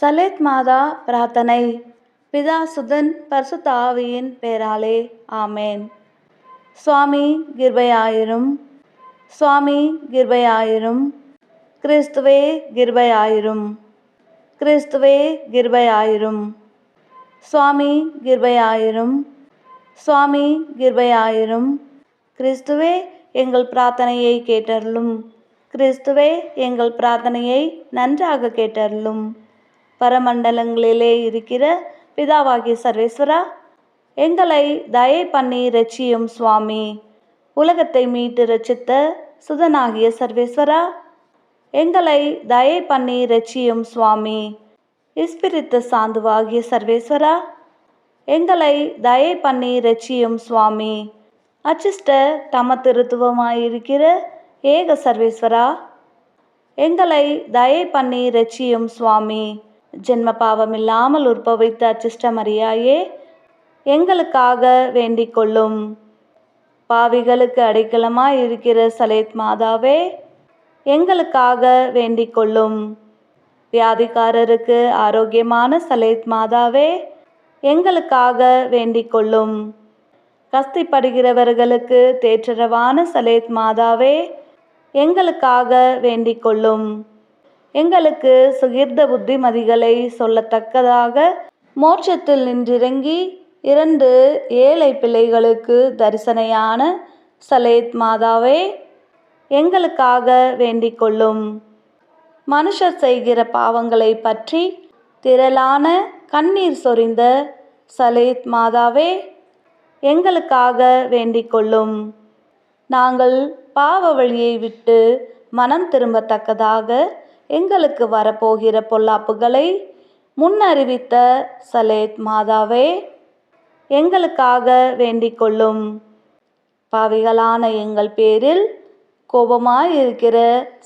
Salette மாதா பிரார்த்தனை. பிதா சுதன் பரிசுத்த பேராலே ஆமேன். சுவாமி கிருபையாயிரும். சுவாமி கிருபையாயிரும். கிறிஸ்துவே கிருபையாயிரும். கிறிஸ்துவே கிருபையாயிரும். சுவாமி கிருபையாயிரும். சுவாமி கிருபையாயிரும். கிறிஸ்துவே எங்கள் பிரார்த்தனையை கேட்டருளும். கிறிஸ்துவே எங்கள் பிரார்த்தனையை நன்றாக கேட்டருளும். பரமண்டலங்களிலே இருக்கிற பிதாவாகிய சர்வேஸ்வரா எங்களை தயை பண்ணி ரட்சியும் சுவாமி. உலகத்தை மீட்டு ரட்சித்த சுதனாகிய சர்வேஸ்வரா எங்களை தயை பண்ணி ரட்சியும் சுவாமி. இஸ்பிரித்த சாந்துவாகிய சர்வேஸ்வரா எங்களை தயை பண்ணி ரட்சியும் சுவாமி. அச்சிஷ்ட தம திருத்துவமாயிருக்கிற ஏக சர்வேஸ்வரா எங்களை தயை பண்ணி ரட்சியும் சுவாமி. ஜென்ம பாவம் இல்லாமல் உற்பவித்த அச்சிஷ்ட மரியாயே எங்களுக்காக வேண்டிக் கொள்ளும் பாவிகளுக்கு அடைக்கலமாய் இருக்கிற சலேத் மாதாவே எங்களுக்காக வேண்டிக் கொள்ளும் வியாதிக்காரருக்கு ஆரோக்கியமான சலேத் மாதாவே எங்களுக்காக வேண்டிக் கொள்ளும் கஸ்திப்படுகிறவர்களுக்கு தேற்றரவான சலேத் மாதாவே எங்களுக்காக வேண்டிக் கொள்ளும் எங்களுக்கு சுகிர்த புத்திமதிகளை சொல்லத்தக்கதாக மோட்சத்தில் நின்றிறங்கி இரண்டு ஏழை பிள்ளைகளுக்கு தரிசனையான சலேத் மாதாவே எங்களுக்காக வேண்டிக் கொள்ளும். மனுஷர் செய்கிற பாவங்களை பற்றி திரளான கண்ணீர் சொரிந்த சலேத் மாதாவே எங்களுக்காக வேண்டிக் கொள்ளும். நாங்கள் பாவ வழியை விட்டு மனம் திரும்பத்தக்கதாக எங்களுக்கு வரப்போகிற பொல்லாப்புகளை முன்னறிவித்த சலேத் மாதாவே எங்களுக்காக வேண்டிக் கொள்ளும். பாவிகளான எங்கள் பேரில் கோபமாயிருக்கிற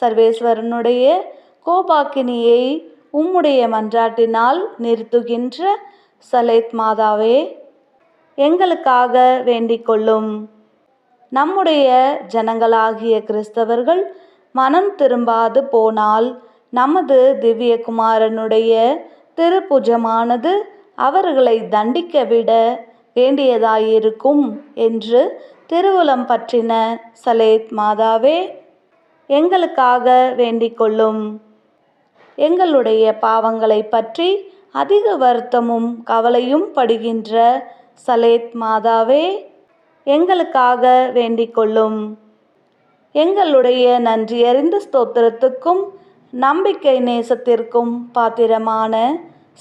சர்வேஸ்வரனுடைய கோபாக்கினியை உம்முடைய மன்றாட்டினால் நிறுத்துகின்ற சலேத் மாதாவே எங்களுக்காக வேண்டிக் கொள்ளும். நம்முடைய ஜனங்களாகிய கிறிஸ்தவர்கள் மனம் திரும்பாது போனால் நமது திவ்யகுமாரனுடைய திருப்புஜமானது அவர்களை தண்டிக்க விட வேண்டியதாயிருக்கும் என்று திருவுளம் பற்றின சலேத் மாதாவே எங்களுக்காக வேண்டிக்கொள்ளும் எங்களுடைய பாவங்களை பற்றி அதிக வருத்தமும் கவலையும் படுகின்ற சலேத் மாதாவே எங்களுக்காக வேண்டிக்கொள்ளும் எங்களுடைய நன்றியறிந்த ஸ்தோத்திரத்துக்கும் நம்பிக்கை நேசத்திற்கும் பாத்திரமான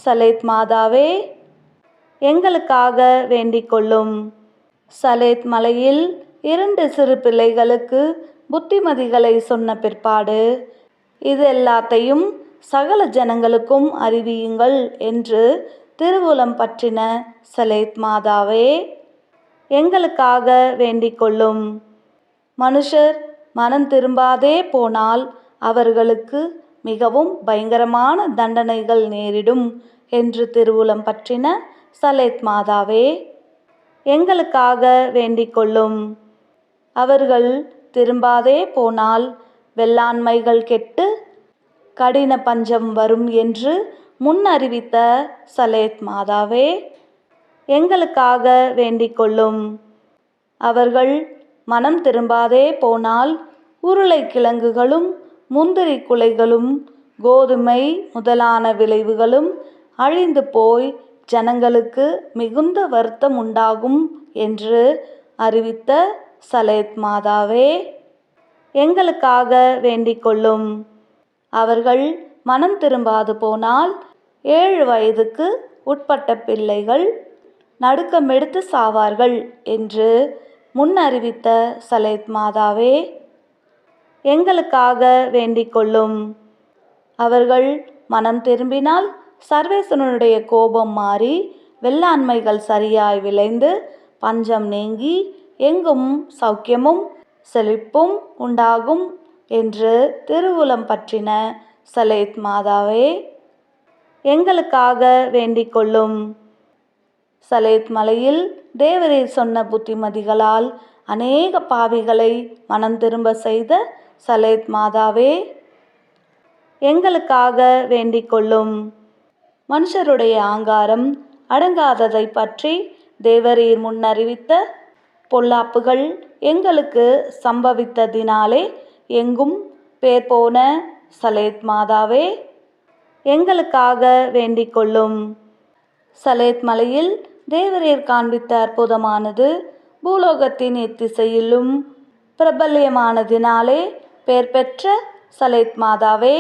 சலேத் மாதாவே எங்களுக்காக வேண்டிக் கொள்ளும் சலேத் மலையில் இரண்டு சிறு பிள்ளைகளுக்கு புத்திமதிகளை சொன்ன பிற்பாடு இது எல்லாத்தையும் சகல ஜனங்களுக்கும் அறிவியுங்கள் என்று திருவுளம் பற்றின சலேத் மாதாவே எங்களுக்காக வேண்டிக் கொள்ளும் மனுஷர் மனம் திரும்பாதே போனால் அவர்களுக்கு மிகவும் பயங்கரமான தண்டனைகள் நேரிடும் என்று திருவுளம் பற்றின சலேத் மாதாவே எங்களுக்காக வேண்டிக் கொள்ளும். அவர்கள் திரும்பாதே போனால் வெள்ளாண்மைகள் கெட்டு கடின பஞ்சம் வரும் என்று முன் அறிவித்த சலேத் மாதாவே எங்களுக்காக வேண்டிக் கொள்ளும். அவர்கள் மனம் திரும்பாதே போனால் உருளைக்கிழங்குகளும் முந்திரி குலைகளும் கோதுமை முதலான விளைவுகளும் அழிந்து போய் ஜனங்களுக்கு மிகுந்த வருத்தம் உண்டாகும் என்று அறிவித்த சலேத் மாதாவே. எங்களுக்காக வேண்டிக் கொள்ளும். அவர்கள் மனம் திரும்பாது போனால் ஏழு வயதுக்கு உட்பட்ட பிள்ளைகள் நடுக்கமெடுத்து சாவார்கள் என்று முன் அறிவித்த சலேத் மாதாவே. எங்களுக்காக வேண்டிக் கொள்ளும். அவர்கள் மனம் திரும்பினால் சர்வேசனுடைய கோபம் மாறி வெள்ளாண்மைகள் சரியாய் விளைந்து பஞ்சம் நீங்கி எங்கும் சௌக்கியமும் செழிப்பும் உண்டாகும் என்று திருவுளம் பற்றின சலேத் மாதாவே எங்களுக்காக வேண்டிக் கொள்ளும். சலேத் மலையில் தேவரீர் சொன்ன புத்திமதிகளால் அநேக பாவிகளை மனம் திரும்ப செய்த சலேத் மாதாவே எங்களுக்காக வேண்டிக் கொள்ளும் மனுஷருடைய ஆங்காரம் அடங்காததை பற்றி தேவரீர் முன்னறிவித்த பொல்லாப்புகள் எங்களுக்கு சம்பவித்ததினாலே எங்கும் பேர் போன சலேத் மாதாவே எங்களுக்காக வேண்டிக் கொள்ளும் சலேத் மலையில் தேவரீர் காண்பித்த அற்புதமானது பூலோகத்தின் எத்திசையிலும் பிரபல்யமானதினாலே பெயர் பெற்ற சலேத் மாதாவே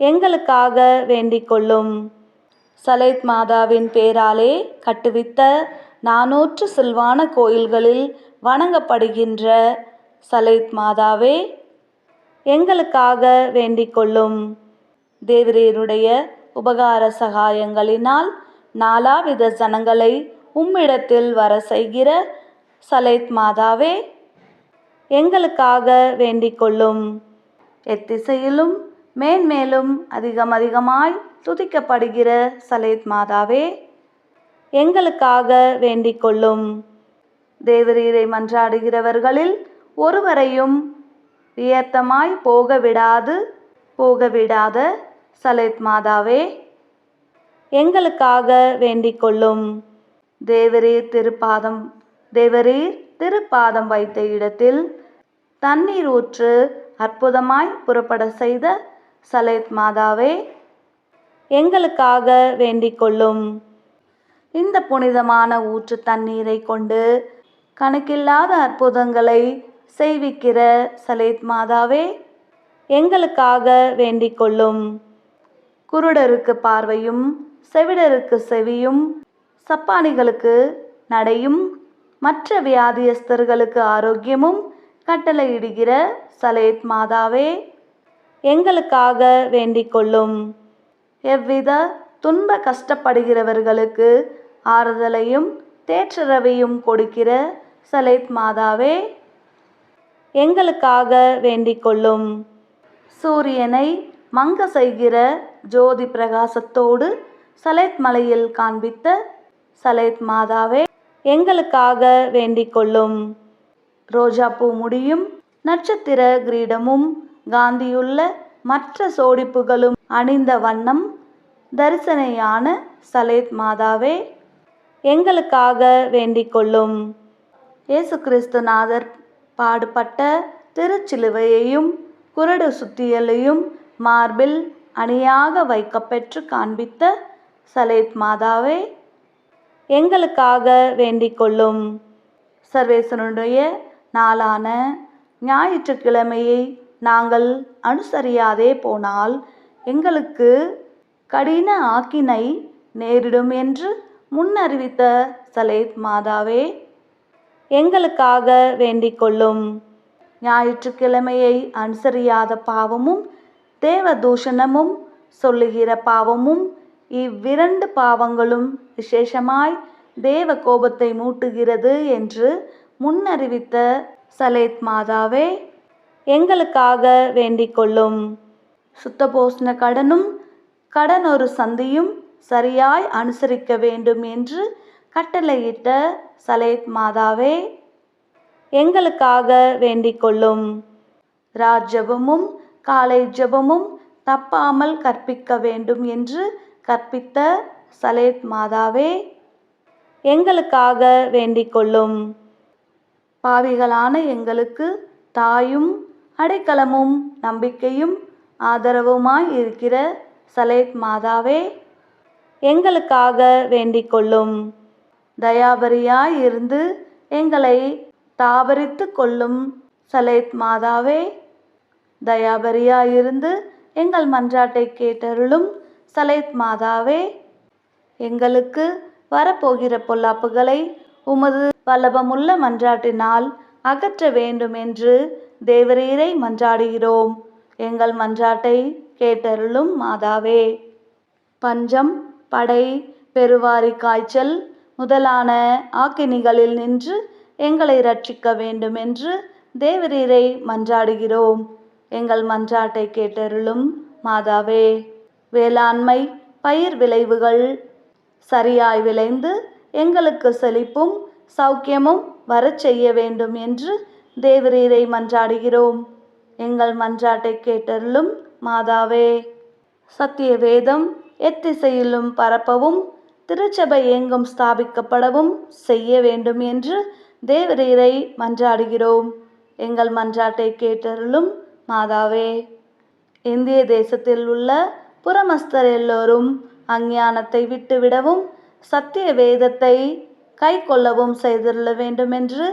எங்களுக்காக வேண்டிக் கொள்ளும். சலேத் மாதாவின் பேராலே கட்டுவித்த நாநூற்று சில்வான கோயில்களில் வணங்கப்படுகின்ற சலேத் மாதாவே எங்களுக்காக வேண்டிக் கொள்ளும். தேவரீருடைய உபகார சகாயங்களினால் நாலாவித ஜனங்களை உம்மிடத்தில் வர செய்கிற சலேத் மாதாவே எங்களுக்காக வேண்டிக் கொள்ளும். எத்திசையிலும் மேன்மேலும் அதிகம் அதிகமாய் துதிக்கப்படுகிற சலேத் மாதாவே எங்களுக்காக வேண்டிக் கொள்ளும். தேவரீரை மன்றாடுகிறவர்களில் ஒருவரையும் வியர்த்தமாய் போக விடாது போக விடாத சலேத் மாதாவே எங்களுக்காக வேண்டிக் கொள்ளும். தேவரீர் திருப்பாதம். தேவரீர் திருப்பாதம் வைத்த இடத்தில் தண்ணீர் ஊற்று அற்புதமாய் புறப்பட செய்த சலேத் மாதாவே எங்களுக்காக வேண்டிக் கொள்ளும். இந்த புனிதமான ஊற்று தண்ணீரை கொண்டு கணக்கில்லாத அற்புதங்களை செய்விக்கிற சலேத் மாதாவே எங்களுக்காக வேண்டிக் கொள்ளும். குருடருக்கு பார்வையும் செவிடருக்கு செவியும் சப்பானிகளுக்கு நடையும் மற்ற வியாதியஸ்தர்களுக்கு ஆரோக்கியமும் கட்டளையிடுகிற சலேத் மாதாவே எங்களுக்காக வேண்டிக் கொள்ளும். எவ்வித துன்ப கஷ்டப்படுகிறவர்களுக்கு ஆறுதலையும் தேற்றரவையும் கொடுக்கிற சலேத் மாதாவே எங்களுக்காக வேண்டிக் கொள்ளும். சூரியனை மங்க செய்கிற ஜோதி பிரகாசத்தோடு சலேத் மலையில் காண்பித்த சலேத் மாதாவே. எங்களுக்காக வேண்டிக் கொள்ளும் ரோஜாப்பூ முடியும் நட்சத்திர கிரீடமும் காந்தியுள்ள மற்ற சோடிப்புகளும் அணிந்த வண்ணம் தரிசனையான சலேத் மாதாவே எங்களுக்காக வேண்டிக் கொள்ளும் இயேசு கிறிஸ்துநாதர் பாடுபட்ட திருச்சிலுவையையும் குரடு சுத்தியலையும் மார்பில் அணியாக வைக்கப்பெற்று காண்பித்த சலேத் மாதாவே எங்களுக்காக வேண்டிக் கொள்ளும் சர்வேசனுடைய நாளான ஞாயிற்றுக்கிழமையை நாங்கள் அனுசரியாதே போனால் எங்களுக்கு கடின ஆக்கினை நேரிடும் என்று முன்னறிவித்த சலேத் மாதாவே எங்களுக்காக வேண்டிக் கொள்ளும் ஞாயிற்றுக்கிழமையை அனுசரியாத பாவமும் தேவதூஷணமும் சொல்லுகிற பாவமும் இவ்விரண்டு பாவங்களும் விசேஷமாய் தேவ கோபத்தை மூட்டுகிறது என்று முன்னறிவித்த சலேத் மாதாவே எங்களுக்காக வேண்டிக் கொள்ளும் சுத்தபோஷண கடனும் கடன் ஒரு சந்தியும் சரியாய் அனுசரிக்க வேண்டும் என்று கட்டளையிட்ட சலேத் மாதாவே எங்களுக்காக வேண்டிக் கொள்ளும் ராஜபமும் காலை ஜெபமும் தப்பாமல் கற்பிக்க வேண்டும் என்று கற்பித்த சலேத் மாதாவே எங்களுக்காக வேண்டிக் கொள்ளும். பாவிகளான எங்களுக்கு தாயும் அடைக்கலமும் நம்பிக்கையும் ஆதரவுமாய் இருக்கிற சலேத் மாதாவே எங்களுக்காக வேண்டிக் கொள்ளும். தயாபரியாய் இருந்து எங்களை தாபரித்து கொள்ளும் சலேத் மாதாவே தயாபரியாய் இருந்து எங்கள் மன்றாட்டை கேட்டருளும் சலேத் மாதாவே எங்களுக்கு வரப்போகிற பொல்லாப்புகளை உமது வல்லபமுள்ள மன்றாட்டினால் அகற்ற வேண்டும் என்று தேவரீரை மன்றாடுகிறோம். எங்கள் மன்றாட்டை கேட்டருளும் மாதாவே. பஞ்சம் படை பெருவாரி காய்ச்சல் முதலான ஆக்கினிகளில் நின்று எங்களை ரட்சிக்க வேண்டும் என்று தேவரீரை மன்றாடுகிறோம். எங்கள் மன்றாட்டை கேட்டருளும் மாதாவே. வேளாண்மை பயிர் விளைவுகள். சரியாய் விளைந்து எங்களுக்கு செழிப்பும் சௌக்கியமும் வரச் செய்ய வேண்டும் என்று தேவரீரை மன்றாடுகிறோம். எங்கள் மன்றாட்டை கேட்டருளும் மாதாவே. சத்திய வேதம் எத்திசையிலும் பரப்பவும் திருச்சபை எங்கும் ஸ்தாபிக்கப்படவும் செய்ய வேண்டும் என்று தேவரீரை மன்றாடுகிறோம். எங்கள் மன்றாட்டை கேட்டருளும் மாதாவே. இந்திய தேசத்தில் உள்ள புறமஸ்தர் எல்லோரும் அஞ்ஞானத்தை விட்டுவிடவும் சத்திய வேதத்தை கை கொள்ளவும் செய்துள்ள வேண்டும் என்று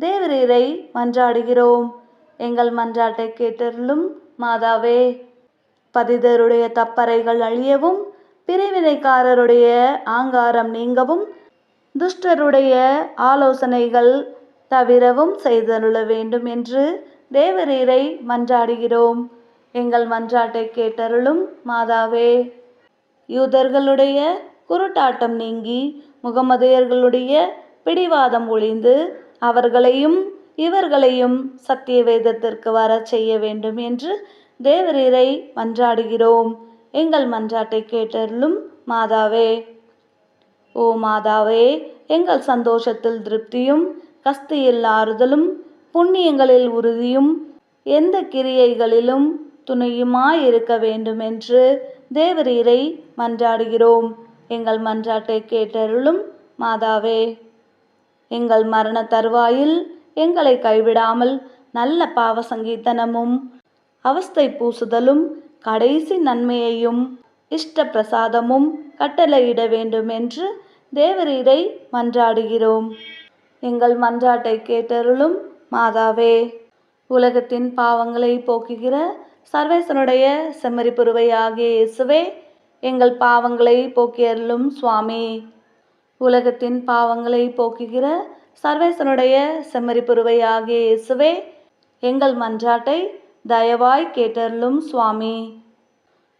தேவரீரை மன்றாடுகிறோம். எங்கள் மன்றாட்டை கேட்டருளும் மாதாவே பதிதருடைய தப்பறைகள் அழியவும் பிரிவினைக்காரருடைய ஆங்காரம் நீங்கவும் துஷ்டருடைய ஆலோசனைகள் தவிரவும் செய்தருள வேண்டும் என்று தேவரீரை மன்றாடுகிறோம். எங்கள் மன்றாட்டை கேட்டருளும் மாதாவே. யூதர்களுடைய குருட்டாட்டம் நீங்கி முகமதையர்களுடைய பிடிவாதம் ஒளிந்து அவர்களையும் இவர்களையும் சத்திய வேதத்திற்கு வர செய்ய வேண்டும் என்று தேவரீரை மன்றாடுகிறோம். எங்கள் மன்றாட்டை கேட்டருளும் மாதாவே. ஓ மாதாவே எங்கள் சந்தோஷத்தில் திருப்தியும் கஸ்தியில் ஆறுதலும் புண்ணியங்களில் உறுதியும் எந்த கிரியைகளிலும் துணையுமாயிருக்க வேண்டும் என்று தேவரீரை மன்றாடுகிறோம். எங்கள் மன்றாட்டை கேட்டருளும் மாதாவே எங்கள் மரண தருவாயில் எங்களை கைவிடாமல் நல்ல பாவ சங்கீதனமும் அவஸ்தை பூசுதலும் கடைசி நன்மையையும் இஷ்ட பிரசாதமும் கட்டளையிட வேண்டும் என்று தேவரீரை மன்றாடுகிறோம். எங்கள் மன்றாட்டை கேட்டருளும் மாதாவே உலகத்தின் பாவங்களை போக்குகிற சர்வேசனுடைய செம்மறிப்புருவை ஆகிய இயேசுவே எங்கள் பாவங்களை போக்கியருளும் சுவாமி. உலகத்தின் பாவங்களை போக்குகிற சர்வேசனுடைய செம்மறிப்புருவை ஆகிய இயேசுவே எங்கள் மன்றாட்டை தயவாய் கேட்டருளும் சுவாமி.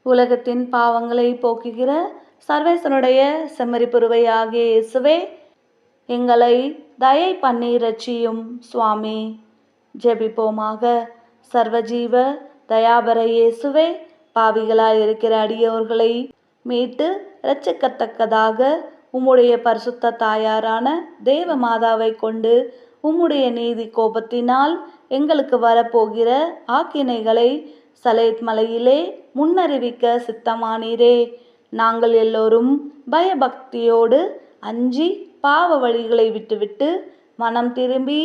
உலகத்தின் பாவங்களை போக்குகிற சர்வேசனுடைய செம்மறிப்புருவை ஆகிய இயேசுவே எங்களை தயை பண்ணி ரட்சியும் சுவாமி. ஜெபிப்போமாக. சர்வஜீவ தயாபர இயேசுவே பாவிகளாய் இருக்கிற அடியோர்களை மீட்டு இரட்சிக்கத்தக்கதாக உம்முடைய பரிசுத்த தாயாரான தேவ மாதாவை கொண்டு உம்முடைய நீதி கோபத்தினால் எங்களுக்கு வரப்போகிற ஆக்கினைகளை சலேத் மலையிலே முன்னறிவிக்க சித்தமானீரே. நாங்கள் எல்லோரும் பயபக்தியோடு அஞ்சி பாவ வழிகளை விட்டுவிட்டு மனம் திரும்பி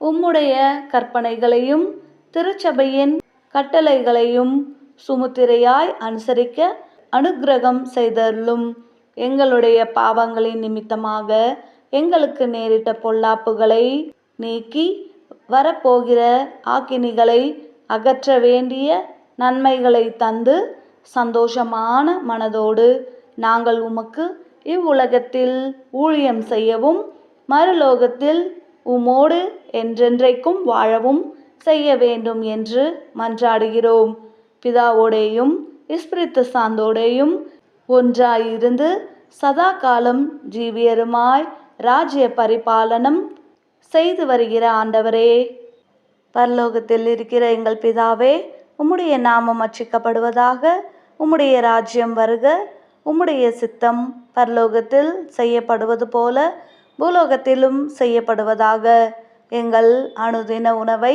உம்முடைய கற்பனைகளையும் திருச்சபையின் கட்டளைகளையும் சுமுத்திரையாய் அனுசரிக்க அனுக்கிரகம் செய்தருளும். எங்களுடைய பாவங்களின் நிமித்தமாக எங்களுக்கு நேரிட்ட பொல்லாப்புகளை நீக்கி வரப்போகிற ஆக்கினிகளை அகற்ற வேண்டிய நன்மைகளை தந்து சந்தோஷமான மனதோடு நாங்கள் உமக்கு இவ்வுலகத்தில் ஊழியம் செய்யவும் மறுலோகத்தில் உமோடு என்றென்றைக்கும் வாழவும் செய்ய வேண்டும் என்று மன்றாடுகிறோம். பிதாவோடேயும் இஸ்பிரித்து சாந்தோடேயும் ஒன்றாயிருந்து சதா காலம் ஜீவியருமாய் ராஜ்ய பரிபாலனம் செய்து வருகிற ஆண்டவரே. பரலோகத்தில் இருக்கிற எங்கள் பிதாவே உம்முடைய நாமம் அச்சிக்கப்படுவதாக உம்முடைய ராஜ்யம் வருக உம்முடைய சித்தம் பரலோகத்தில் செய்யப்படுவது போல பூலோகத்திலும் செய்யப்படுவதாக. எங்கள் அனுதின உணவை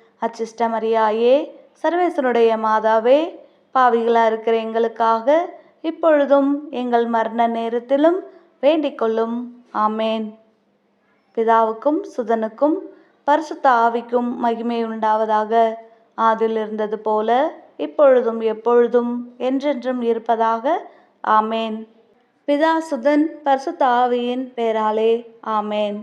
அச்சிஷ்ட மரியாயே சர்வேசனுடைய மாதாவே பாவிகளாக இருக்கிற எங்களுக்காக இப்பொழுதும் எங்கள் மரண நேரத்திலும் வேண்டிக் கொள்ளும். ஆமேன். பிதாவுக்கும் சுதனுக்கும் பரிசுத்த ஆவிக்கும் மகிமை உண்டாவதாக. ஆதில் இருந்தது போல இப்பொழுதும் எப்பொழுதும் என்றென்றும் இருப்பதாக. ஆமேன். பிதா சுதன் பரிசுத்த ஆவியின் பேராலே. ஆமேன்.